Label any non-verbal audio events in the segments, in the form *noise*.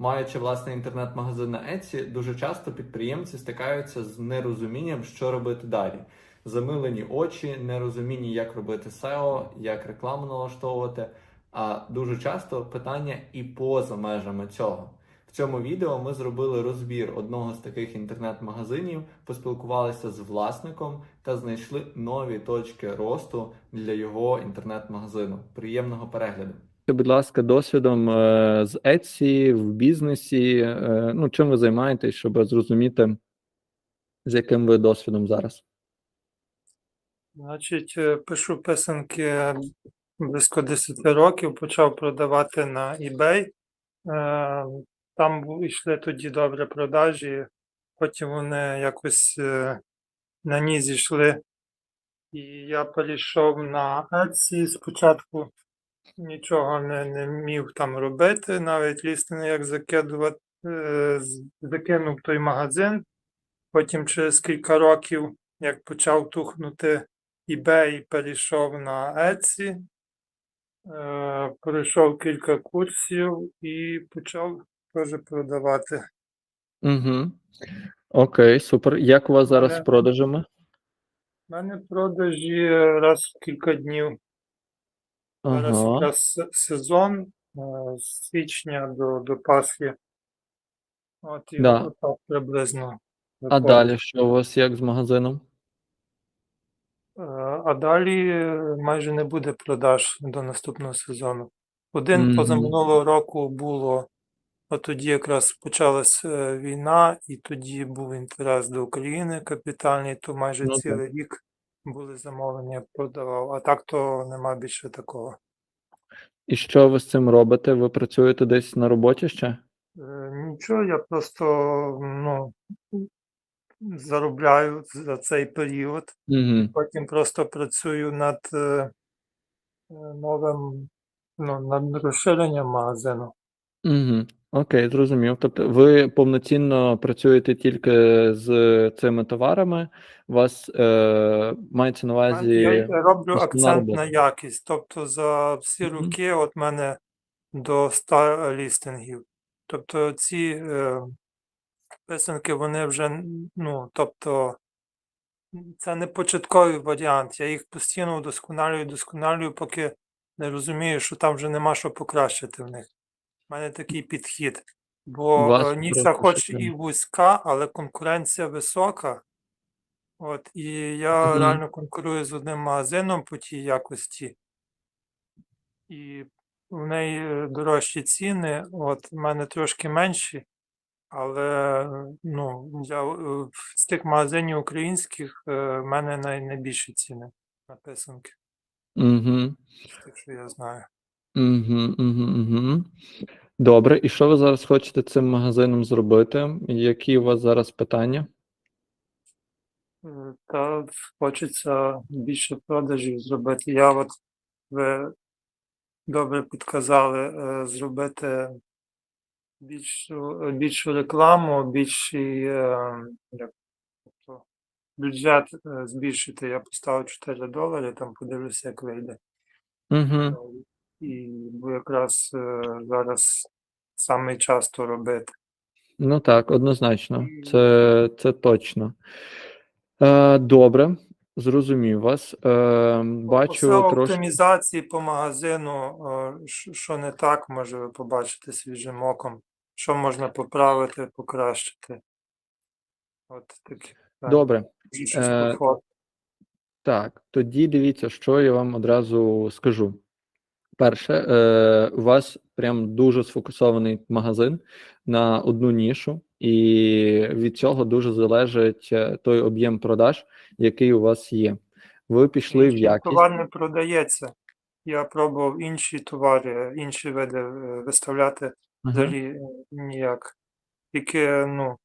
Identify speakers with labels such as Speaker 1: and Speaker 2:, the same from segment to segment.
Speaker 1: Маючи власний інтернет-магазин на Etsy, дуже часто підприємці стикаються з нерозумінням, що робити далі. Замилені очі, нерозуміння, як робити SEO, як рекламу налаштовувати. А дуже часто питання і поза межами цього. В цьому відео ми зробили розбір одного з таких інтернет-магазинів, поспілкувалися з власником та знайшли нові точки росту для його інтернет-магазину. Приємного перегляду. Будь ласка, досвідом е, з Etsy в бізнесі. е, Ну, чим ви займаєтесь, щоб зрозуміти, з яким ви досвідом зараз?
Speaker 2: Значить, е, пишу писанки близько 10 років, почав продавати на eBay. Там йшли тоді добре продажі, потім вони якось на ні зійшли. І я перейшов на Etsy. Спочатку нічого не, не міг там робити, навіть лістини як закидувати. Е, Закинув той магазин. Потім через кілька років, як почав тухнути eBay, перейшов на Etsy, е, пройшов кілька курсів і почав теж продавати.
Speaker 1: Угу. Окей, супер. Як у вас зараз з продажами?
Speaker 2: У мене продажі раз в кілька днів. Зараз
Speaker 1: Ага.
Speaker 2: якраз се- сезон е, з січня до, до Пасхи. От і
Speaker 1: Да.
Speaker 2: отак приблизно.
Speaker 1: А далі що у вас як з магазином?
Speaker 2: Е, А далі е, майже не буде продаж до наступного сезону. Один
Speaker 1: Мгм.
Speaker 2: позаминулого року було, от тоді якраз почалась війна, і тоді був інтерес до України капітальний, то майже
Speaker 1: Ну, так.
Speaker 2: цілий рік були замовлення, я продавав. А так то нема більше такого.
Speaker 1: І що ви з цим робите? Ви працюєте десь на роботі ще?
Speaker 2: Е, Нічого, я просто ну, заробляю за цей період.
Speaker 1: Угу.
Speaker 2: Потім просто працюю над е, новим, ну, над розширенням магазину.
Speaker 1: Угу. Окей, зрозумів. Тобто ви повноцінно працюєте тільки з цими товарами, у вас е, мається на увазі.
Speaker 2: Я роблю акцент на якість. Тобто за всі
Speaker 1: Мгм.
Speaker 2: роки от мене до 100 лістингів. Тобто ці е, писанки, вони вже, ну, тобто, це не початковий варіант. Я їх постійно вдосконалюю, вдосконалюю, поки не розумію, що там вже нема що покращити в них. У мене такий підхід. Бо е, ніша хоч і вузька, але конкуренція висока. От, і я
Speaker 1: Мгм.
Speaker 2: реально конкурую з одним магазином по тій якості. І в неї е, дорожчі ціни, от, в мене трошки менші, але е, ну, я, з тих магазинів українських в мене най, найбільші ціни на писанки,
Speaker 1: Угу.
Speaker 2: з тих, що я знаю.
Speaker 1: Угу, угу, угу. Добре, і що ви зараз хочете цим магазином зробити? Які у вас зараз питання?
Speaker 2: Е, Та хочеться більше продажів зробити. Я от ви добре підказали е, зробити більшу, більшу рекламу, більший е, як, тобто, бюджет збільшити. Я поставив 4 долари, там подивлюся, як вийде.
Speaker 1: Угу.
Speaker 2: І якраз е, зараз саме час то робити.
Speaker 1: Ну так, однозначно, це, це точно. Е, добре, зрозумів вас. Е, бачу
Speaker 2: По
Speaker 1: трошки.
Speaker 2: оптимізації по магазину, е, що- не так, може ви побачите свіжим оком, що можна поправити, покращити. От таке. так,
Speaker 1: Добре. е. Так, тоді дивіться, що я вам одразу скажу. Перше, е, у вас прям дуже сфокусований магазин на одну нішу, і від цього дуже залежить е, той об'єм продаж, який у вас є. Ви пішли в якість.
Speaker 2: Товар не продається. Я пробував інші товари, інші види е, виставляти
Speaker 1: Ага.
Speaker 2: взагалі е, ніяк. Тільки, ну,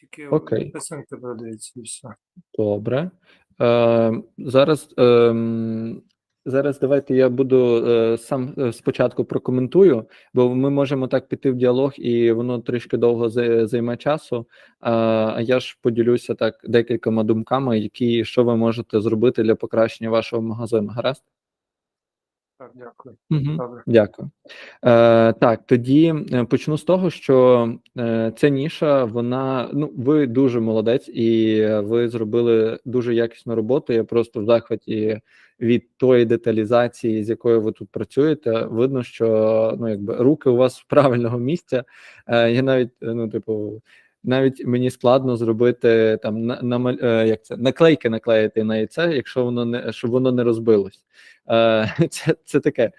Speaker 2: тільки
Speaker 1: Окей.
Speaker 2: писанки продаються і все.
Speaker 1: Добре. Е, зараз, е, зараз давайте я буду е, сам е, спочатку прокоментую, бо ми можемо так піти в діалог, і воно трішки довго займе часу. А а я ж поділюся так декількома думками, які що ви можете зробити для покращення вашого магазину. Гаразд?
Speaker 2: Так, дякую.
Speaker 1: Угу.
Speaker 2: Добре.
Speaker 1: Дякую. Е, так, тоді е, почну з того, що е, ця ніша, вона ну ви дуже молодець, і ви зробили дуже якісну роботу. Я просто в захваті від тої деталізації, з якою ви тут працюєте. Видно, що ну якби руки у вас з правильного місця. Е, я навіть е, ну, типу. Навіть мені складно зробити там на, на е, як це наклейки наклеїти на яйце, якщо воно не щоб воно не розбилось. Е, *laughs* це, це таке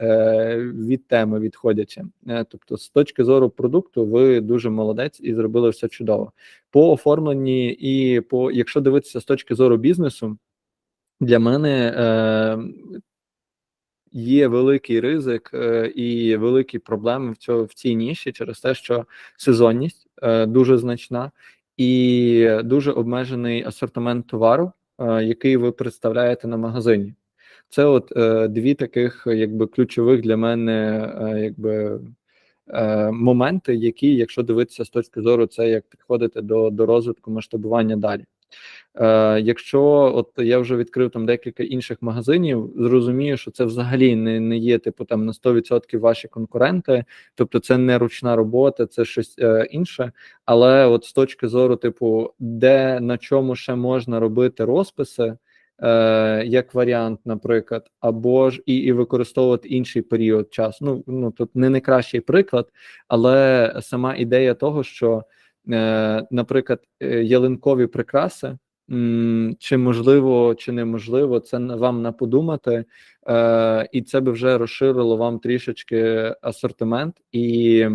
Speaker 1: е, від теми відходячи. Тобто, з точки зору продукту, ви дуже молодець і зробили все чудово. По оформленні, і по якщо дивитися з точки зору бізнесу, для мене е, є великий ризик е, і великі проблеми в цьому в цій ніші через те, що сезонність е, дуже значна і дуже обмежений асортимент товару, е, який ви представляєте на магазині. Це от дві таких, якби ключових для мене, якби моменти, які, якщо дивитися з точки зору, це як підходити до, до розвитку масштабування далі. Е, якщо от я вже відкрив там декілька інших магазинів, зрозумію, що це взагалі не, не є типу там на 100% ваші конкуренти, тобто це не ручна робота, це щось е, інше. Але от з точки зору, типу, де на чому ще можна робити розписи, е, як варіант, наприклад, або ж і, і використовувати інший період часу. Ну ну тут не найкращий приклад, але сама ідея того, що, наприклад, е, ялинкові прикраси. Чи можливо, чи неможливо, це вам на подумати, е, і це би вже розширило вам трішечки асортимент і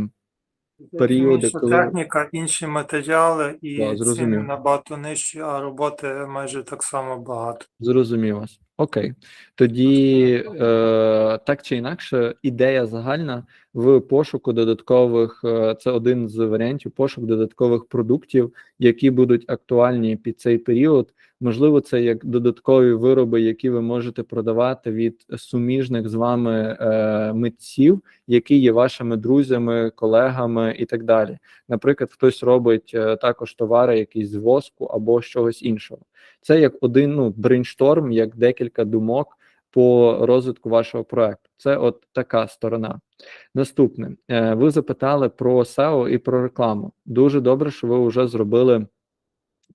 Speaker 1: періоди,
Speaker 2: Інша
Speaker 1: коли-
Speaker 2: техніка, інші матеріали і
Speaker 1: Да,
Speaker 2: ціни набагато нижчі, а роботи майже так само багато.
Speaker 1: Зрозумів вас. Окей. Тоді е, так чи інакше, ідея загальна в пошуку додаткових, е, це один з варіантів пошук додаткових продуктів, які будуть актуальні під цей період. Можливо, це як додаткові вироби, які ви можете продавати від суміжних з вами е, митців, які є вашими друзями, колегами і так далі. Наприклад, хтось робить е, також товари, якісь з воску або з чогось іншого. Це як один ну брейншторм, як декілька думок по розвитку вашого проекту. Це от така сторона. Наступне, Е, ви запитали про SEO і про рекламу. Дуже добре, що ви вже зробили.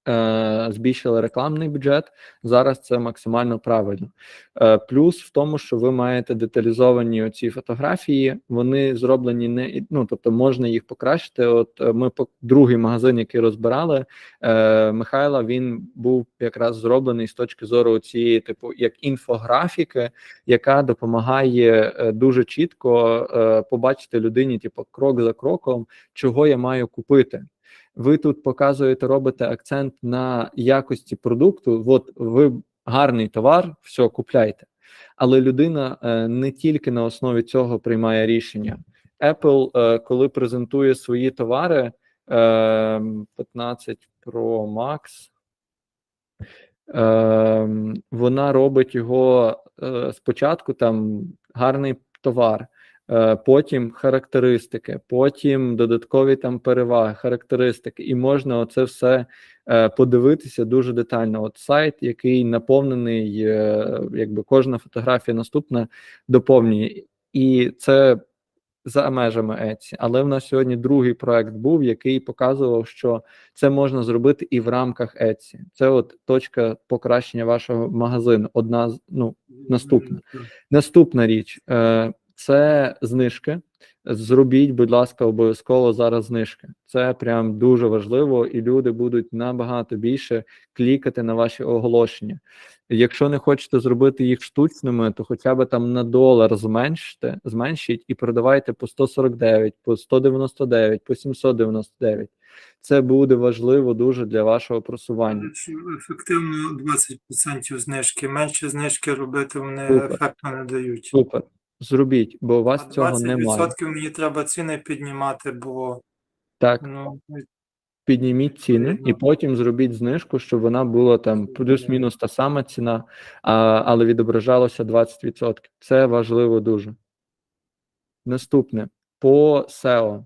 Speaker 1: Е, Збільшили рекламний бюджет зараз. Це максимально правильно. Е, Плюс в тому, що ви маєте деталізовані оці фотографії. Вони зроблені не ну, тобто можна їх покращити. От е, ми по другий магазин, який розбирали, Михайла, він був якраз зроблений з точки зору цієї, типу, як інфографіки, яка допомагає дуже чітко побачити людині, типу, крок за кроком, чого я маю купити. Ви тут показуєте, робите акцент на якості продукту. От ви гарний товар, все купляйте. Але людина е, не тільки на основі цього приймає рішення. Apple, е, коли презентує свої товари, е, 15 Pro Max, е, вона робить його е, спочатку там гарний товар, е, потім характеристики, потім додаткові там переваги, характеристики, і можна оце все е, подивитися дуже детально. От сайт, який наповнений, е, якби кожна фотографія наступна доповнює, і це за межами Etsy. Але в нас сьогодні другий проект був, який показував, що це можна зробити і в рамках Etsy. Це от точка покращення вашого магазину. Одна з ну наступна. Наступна річ е, це знижки. Зробіть, будь ласка, обов'язково зараз знижки. Це прям дуже важливо, і люди будуть набагато більше клікати на ваші оголошення. Якщо не хочете зробити їх штучними, то хоча б там на долар зменште, зменшіть і продавайте по 149, по 199, по 799. Це буде важливо дуже для вашого просування.
Speaker 2: Ефективно 20% знижки. Менше знижки робити вони
Speaker 1: Супер.
Speaker 2: ефекту не дають.
Speaker 1: Супер. Зробіть, бо у вас цього немає.
Speaker 2: 20% мені треба ціни піднімати, бо
Speaker 1: Так,
Speaker 2: ну,
Speaker 1: підніміть ціни і потім зробіть знижку, щоб вона була там плюс-мінус та сама ціна, а, але відображалося 20%. Це важливо дуже. Наступне по SEO.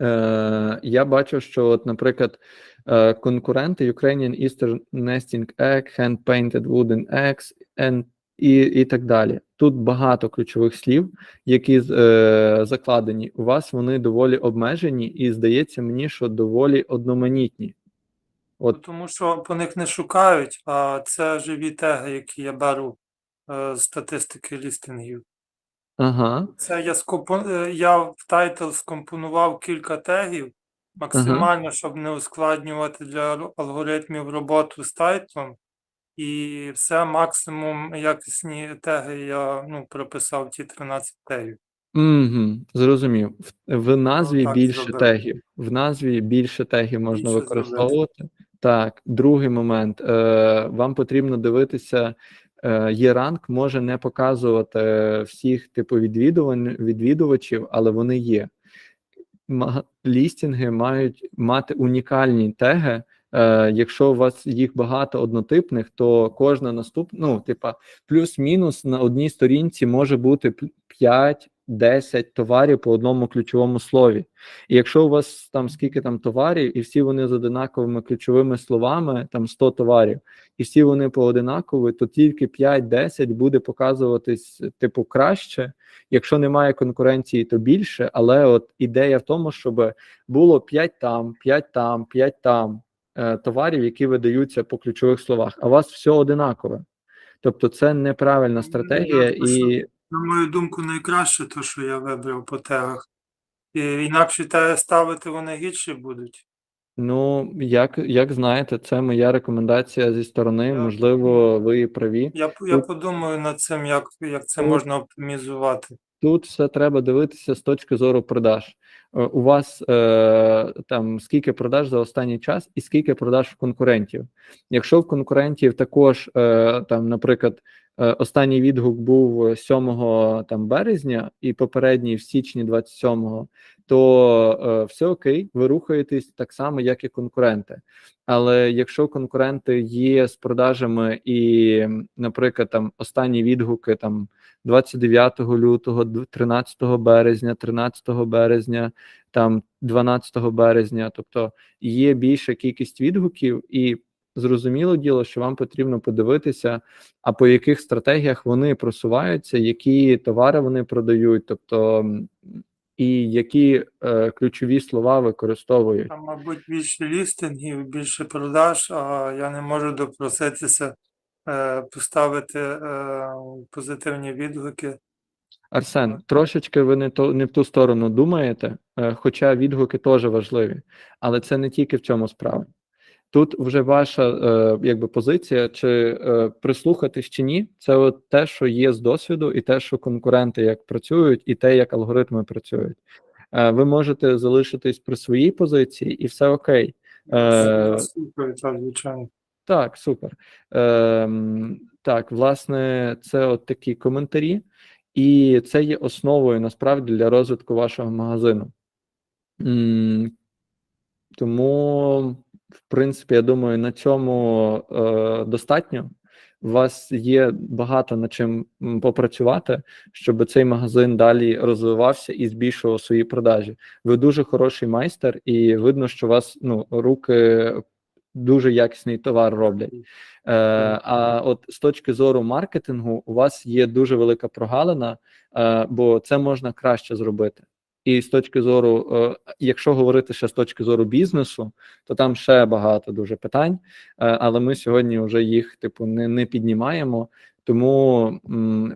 Speaker 1: Е, я бачу, що, от, наприклад, е, конкуренти Ukrainian Eastern Nesting Egg, Hand Painted Wooden Eggs and і, і так далі. Тут багато ключових слів, які е, закладені. У вас вони доволі обмежені, і здається мені, що доволі одноманітні. От
Speaker 2: Тому що по них не шукають, а це живі теги, які я беру е, з статистики лістингів.
Speaker 1: ага.
Speaker 2: Це я скомпо... е, я в тайтл скомпонував кілька тегів, максимально, щоб не ускладнювати для алгоритмів роботу з тайтлом. І все максимум якісні теги я ну, прописав ті 13 тегів.
Speaker 1: Угу, зрозумів. В, в назві
Speaker 2: так
Speaker 1: більше
Speaker 2: зробив.
Speaker 1: тегів. В назві більше тегів можна
Speaker 2: Більше
Speaker 1: використовувати. Так, другий момент. Е, вам потрібно дивитися. Е, є ранг може не показувати всіх типу відвідувань, відвідувачів, але вони є. Лістінги мають мати унікальні теги. Е, якщо у вас їх багато однотипних, то кожна наступна, ну, типа, плюс-мінус на одній сторінці може бути 5-10 товарів по одному ключовому слові. І якщо у вас там скільки там товарів, і всі вони з одинаковими ключовими словами, там 100 товарів, і всі вони поодинакові, то тільки 5-10 буде показуватись типу краще. Якщо немає конкуренції, то більше. Але от ідея в тому, щоб було 5 там, 5 там, 5 там е, товарів, які видаються по ключових словах, а у вас все одинакове. Тобто це неправильна стратегія,
Speaker 2: ясно,
Speaker 1: і
Speaker 2: На мою думку, найкраще те, що я вибрав по тегах. І інакше теги ставити вони гірші будуть.
Speaker 1: ну як, як знаєте, це моя рекомендація зі сторони.
Speaker 2: Я-
Speaker 1: Можливо, ви праві.
Speaker 2: Я, я подумаю над цим, як, як це можна оптимізувати.
Speaker 1: Тут все треба дивитися з точки зору продаж. Е, У вас е, там скільки продаж за останній час, і скільки продаж в конкурентів. Якщо в конкурентів також е, там, наприклад, останній відгук був 7 там березня і попередній в січні 27-го, то е, все окей, ви рухаєтесь так само, як і конкуренти. Але якщо конкуренти є з продажами, і, наприклад, там останні відгуки там 29 лютого, д- 13 березня, 13 березня, там 12 березня. Тобто є більша кількість відгуків, і зрозуміло діло, що вам потрібно подивитися, а по яких стратегіях вони просуваються, які товари вони продають, тобто і які е, ключові слова використовують.
Speaker 2: Там, мабуть, більше лістингів, більше продаж, а я не можу допроситися е, поставити е, позитивні відгуки.
Speaker 1: Арсен, трошечки ви не то не в ту сторону думаєте, е, хоча відгуки теж важливі, але це не тільки в цьому справа. Тут вже ваша е, якби позиція, чи е, прислухатись чи ні, це от те, що є з досвіду, і те, що конкуренти як працюють, і те, як алгоритми працюють. Е, ви можете залишитись при своїй позиції, і все окей. Е,
Speaker 2: слухаю, так, звичайно.
Speaker 1: так, супер. Ем, так, власне, це от такі коментарі, і це є основою насправді для розвитку вашого магазину. Тому, в принципі, я думаю, на цьому е, достатньо. У вас є багато над чим попрацювати, щоб цей магазин далі розвивався і збільшував свої продажі. Ви дуже хороший майстер, і видно, що у вас ну, руки дуже якісний товар роблять. Е, а от з точки зору маркетингу, у вас є дуже велика прогалина, е, бо це можна краще зробити. І з точки зору, е, якщо говорити ще з точки зору бізнесу, то там ще багато дуже питань, е, але ми сьогодні вже їх типу не, не піднімаємо. Тому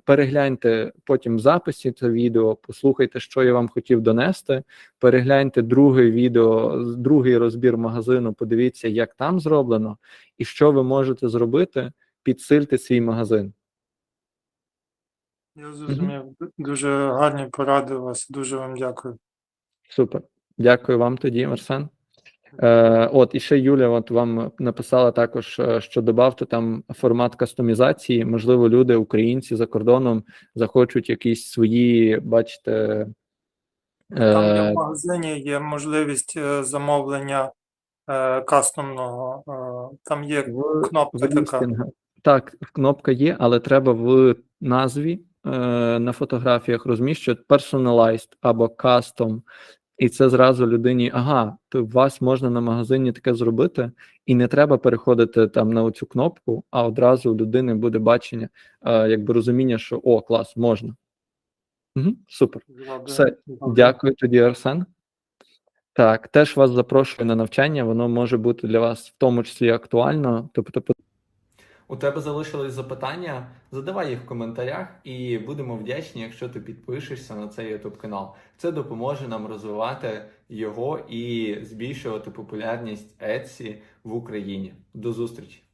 Speaker 1: перегляньте потім в записі це відео, послухайте, що я вам хотів донести. Перегляньте друге відео, другий розбір магазину. Подивіться, як там зроблено, і що ви можете зробити, підсильте свій магазин.
Speaker 2: Я зрозумів. Дуже гарні поради у вас. Дуже вам дякую.
Speaker 1: Супер. Дякую вам тоді, Арсен. Е, от і ще Юля, от вам написала також, е, що додавте там формат кастомізації. Можливо, люди, українці за кордоном, захочуть якісь свої, бачите.
Speaker 2: Там
Speaker 1: Е,
Speaker 2: в магазині є можливість е, замовлення е, кастомного. е, Там є кнопка така.
Speaker 1: Так, кнопка є, але треба в назві на фотографіях розміщувати personalized або custom і це зразу людині, ага, то вас можна на магазині таке зробити, і не треба переходити там на оцю кнопку, а одразу у людини буде бачення, е, якби розуміння, що о, клас, можна. Угу, супер. Все, Дякую тоді, Арсен. Так, теж вас запрошую на навчання, воно може бути для вас в тому числі актуально. Тобто,
Speaker 3: У тебе залишились запитання? Задавай їх в коментарях, і будемо вдячні, якщо ти підпишешся на цей YouTube канал. Це допоможе нам розвивати його і збільшувати популярність Etsy в Україні. До зустрічі!